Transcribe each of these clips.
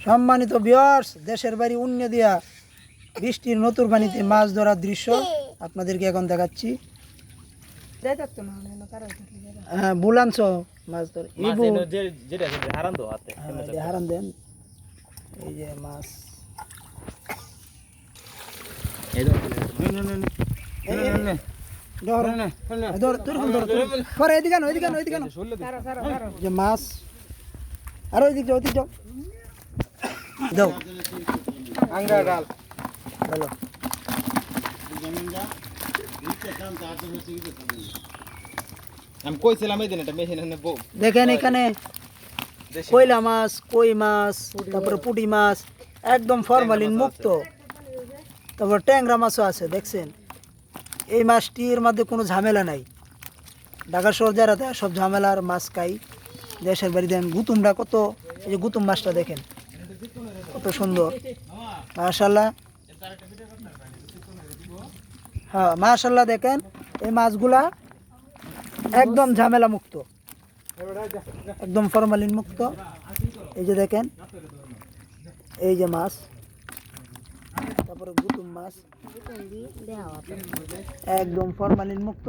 সম্মানিত বিয়ার্স দেশের বাড়ি উন্নে দিয়া বৃষ্টির নতুন পানিতে মাছ ধরার দৃশ্য আপনাদেরকে এখন দেখাচ্ছি হ্যাঁ বুলাঞ্চ মাছ ধর ইবু হারান হ্যাঁ, দেন এই যে মাছ আর ওইদিক যাও ওইদিক যাও দাও। আঙ্গা ডাল। ভালো। আমি কইছিলাম এই দিন এটা মেশিন দেখেন এখানে কয়লা মাছ কই মাছ তারপরে পুঁটি মাছ একদম ফরমালিন মুক্ত। তারপর ট্যাংরা মাছও আছে দেখছেন? এই মাছটির মধ্যে কোনো ঝামেলা নাই। ঢাকা শহর যারা সব ঝামেলার মাছ খাই। দেশের বাড়ি দেন গুতুমটা কত এই যে গুতুম মাছটা দেখেন। কত সুন্দর। মাশাল্লাহ হ্যাঁ মাশাল্লাহ দেখেন, এই মাছগুলা একদম ঝামেলা মুক্ত। একদম ফরমালিন মুক্ত। এই যে দেখেন, এই যে মাছ। তারপরে গুতুম মাছ। একদম ফরমালিন মুক্ত।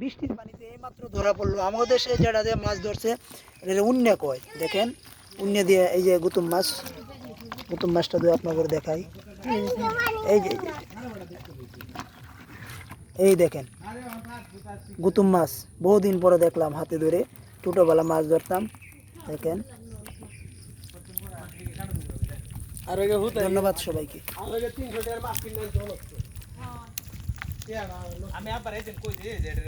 বৃষ্টির পানিতে এইমাত্র ধরা পড়ল। আমাদের দেশে যেটা দিয়ে মাছ ধরছে, এটা উন্নে কয়, দেখেন। উন্নে দিয়ে এই যে গুতুম মাছ। গুতুম মাছটা দিয়ে আপনাদের দেখাই। এই যে, এই দেখেন, গুতুম মাছ। বহুদিন পরে দেখলাম হাতে ধরে ছোটোবেলা মাছ ধরতাম। দেখেন। ধন্যবাদ সবাইকে।